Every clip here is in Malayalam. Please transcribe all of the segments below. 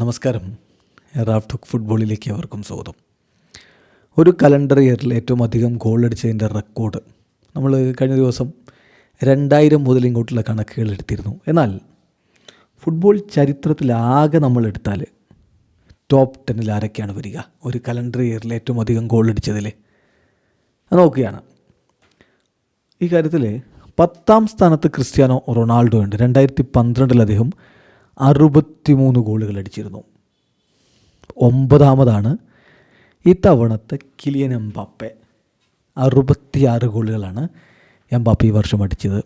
നമസ്കാരം. റാഫ്ടുക്ക് ഫുട്ബോളിലേക്ക് അവർക്കും സ്വാഗതം. ഒരു കലണ്ടർ ഇയറിൽ ഏറ്റവും അധികം ഗോൾ അടിച്ചതിന്റെ റെക്കോർഡ് നമ്മൾ കഴിഞ്ഞ ദിവസം രണ്ടായിരം മുതൽ ഇങ്ങോട്ടുള്ള കണക്കുകൾ എടുത്തിരുന്നു. എന്നാൽ ഫുട്ബോൾ ചരിത്രത്തിലാകെ നമ്മൾ എടുത്താൽ ടോപ്പ് ടെന്നിൽ ആരൊക്കെയാണ് വരിക? ഒരു കലണ്ടർ ഇയറിൽ ഏറ്റവും അധികം ഗോൾ അടിച്ചതിൽ. നോക്കുകയാണ്. ഈ കാര്യത്തിൽ പത്താം സ്ഥാനത്ത് ക്രിസ്ത്യാനോ റൊണാൾഡോ ഉണ്ട്. രണ്ടായിരത്തി പന്ത്രണ്ടിൽ അദ്ദേഹം അറുപത്തിമൂന്ന് ഗോളുകൾ അടിച്ചിരുന്നു. ഒമ്പതാമതാണ് ഇത്തവണത്തെ കിലിയൻ എംബാപ്പെ. അറുപത്തിയാറ് ഗോളുകളാണ് എംബാപ്പെ ഈ വർഷം അടിച്ചത്.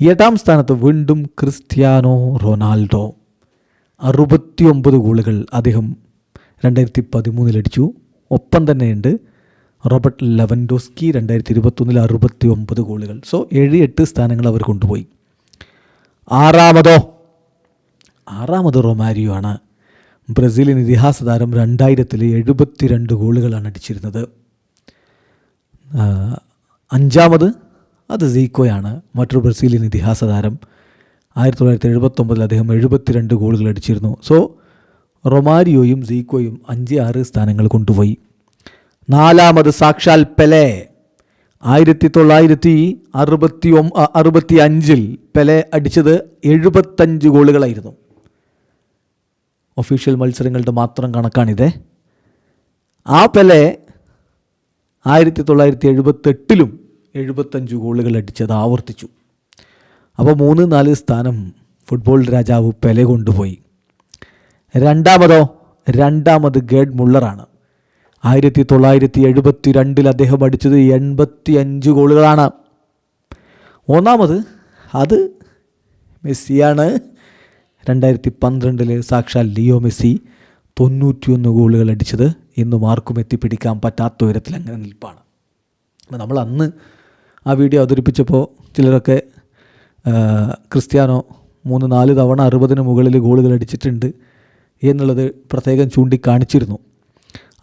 എട്ടാം സ്ഥാനത്ത് വീണ്ടും ക്രിസ്ത്യാനോ റൊണാൾഡോ. അറുപത്തിയൊമ്പത് ഗോളുകൾ അദ്ദേഹം രണ്ടായിരത്തി പതിമൂന്നിൽ അടിച്ചു. ഒപ്പം തന്നെയുണ്ട് റോബർട്ട് ലെവൻഡോസ്കി രണ്ടായിരത്തി ഇരുപത്തൊന്നിൽ അറുപത്തി ഒമ്പത് ഗോളുകൾ. സോ ഏഴ് എട്ട് സ്ഥാനങ്ങൾ അവർ കൊണ്ടുപോയി. ആറാമതോ? ആറാമത് റൊമാരിയോ ആണ് ബ്രസീലിൻ ഇതിഹാസ താരം രണ്ടായിരത്തിൽ എഴുപത്തിരണ്ട് ഗോളുകളാണ് അടിച്ചിരുന്നത്. അഞ്ചാമത് അത് സീക്കോയാണ്. മറ്റൊരു ബ്രസീലിൻ ഇതിഹാസ താരം. ആയിരത്തി തൊള്ളായിരത്തി എഴുപത്തൊമ്പതിൽ അദ്ദേഹം എഴുപത്തിരണ്ട് ഗോളുകൾ അടിച്ചിരുന്നു. സോ റൊമാരിയോയും സീക്കോയും അഞ്ച് ആറ് സ്ഥാനങ്ങൾ കൊണ്ടുപോയി. നാലാമത് സാക്ഷാൽ പെലെ. ആയിരത്തി തൊള്ളായിരത്തി അറുപത്തി ഒ അറുപത്തി അഞ്ചിൽ പെലെ അടിച്ചത് എഴുപത്തഞ്ച് ഗോളുകളായിരുന്നു. ഒഫീഷ്യൽ മത്സരങ്ങളുടെ മാത്രം കണക്കാണിത്. ആ പെലെ ആയിരത്തി തൊള്ളായിരത്തി എഴുപത്തെട്ടിലും എഴുപത്തഞ്ച് ഗോളുകൾ അടിച്ചത് ആവർത്തിച്ചു. അപ്പോൾ മൂന്ന് നാല് സ്ഥാനം ഫുട്ബോൾ രാജാവ് പെലെ കൊണ്ടുപോയി. രണ്ടാമതോ രണ്ടാമത് ഗേഡ് മുള്ളറാണ്. ആയിരത്തി തൊള്ളായിരത്തി എഴുപത്തി രണ്ടിൽ അദ്ദേഹം അടിച്ചത് എൺപത്തി അഞ്ച് ഗോളുകളാണ്. ഒന്നാമത് അത് മെസ്സിയാണ്. രണ്ടായിരത്തി പന്ത്രണ്ടിൽ സാക്ഷാൽ ലിയോ മെസ്സി തൊണ്ണൂറ്റിയൊന്ന് ഗോളുകൾ അടിച്ചത് ഇന്നും ആർക്കും എത്തിപ്പിടിക്കാൻ പറ്റാത്ത ഉയരത്തിൽ അങ്ങനെ നിൽപ്പാണ്. നമ്മൾ അന്ന് ആ വീഡിയോ അവതരിപ്പിച്ചപ്പോൾ ചിലരൊക്കെ ക്രിസ്ത്യാനോ മൂന്ന് നാല് തവണ അറുപതിന് മുകളിൽ ഗോളുകൾ അടിച്ചിട്ടുണ്ട് എന്നുള്ളത് പ്രത്യേകം ചൂണ്ടിക്കാണിച്ചിരുന്നു.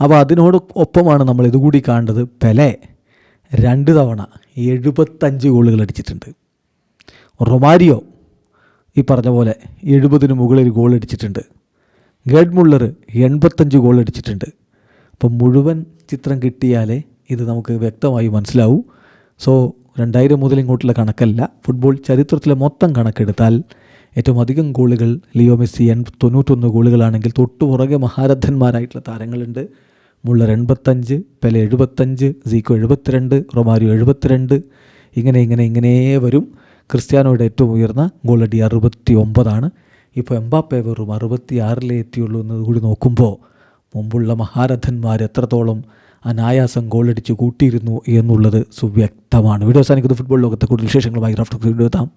അപ്പോൾ അതിനോട് ഒപ്പമാണ് നമ്മൾ ഇതുകൂടി കാണേണ്ടത്. പെലെ രണ്ട് തവണ എഴുപത്തഞ്ച് ഗോളുകൾ അടിച്ചിട്ടുണ്ട്. റൊമാരിയോ ഈ പറഞ്ഞ പോലെ എഴുപതിന് മുകളിൽ ഗോൾ അടിച്ചിട്ടുണ്ട്. ഗേഡ് മുള്ളർ എൺപത്തഞ്ച് ഗോൾ അടിച്ചിട്ടുണ്ട്. അപ്പം മുഴുവൻ ചിത്രം കിട്ടിയാലേ ഇത് നമുക്ക് വ്യക്തമായി മനസ്സിലാവൂ. സോ രണ്ടായിരം മുതൽ ഇങ്ങോട്ടുള്ള കണക്കല്ല. ഫുട്ബോൾ ചരിത്രത്തിലെ മൊത്തം കണക്കെടുത്താൽ ഏറ്റവും അധികം ഗോളുകൾ ലിയോ മെസ്സി എൺ തൊണ്ണൂറ്റൊന്ന് ഗോളുകളാണെങ്കിൽ തൊട്ടു പുറകെ മഹാരഥന്മാരായിട്ടുള്ള താരങ്ങളുണ്ട്. മുള്ളർ എൺപത്തഞ്ച് പെല എഴുപത്തഞ്ച് സീക്കോ എഴുപത്തിരണ്ട് റൊമാരിയോ എഴുപത്തിരണ്ട് ഇങ്ങനെ ഇങ്ങനെ ഇങ്ങനെ വരും. ക്രിസ്ത്യാനോയുടെ ഏറ്റവും ഉയർന്ന ഗോളടി അറുപത്തി ഒമ്പതാണ് ഇപ്പോൾ എംബാപ്പെ വെറും അറുപത്തി ആറിലേ എത്തിയുള്ളൂ എന്നത് കൂടി നോക്കുമ്പോൾ മുമ്പുള്ള മഹാരഥന്മാർ എത്രത്തോളം അനായാസം ഗോളടിച്ച് കൂട്ടിയിരുന്നു എന്നുള്ളത് സുവ്യക്തമാണ്. വീഡിയോ സാധിക്കുന്നത് ഫുട്ബോൾ ലോകത്തെ കൂടുതൽ വിശേഷങ്ങളുമായി റഫ്റ്റ് വീഡിയോ എത്താം.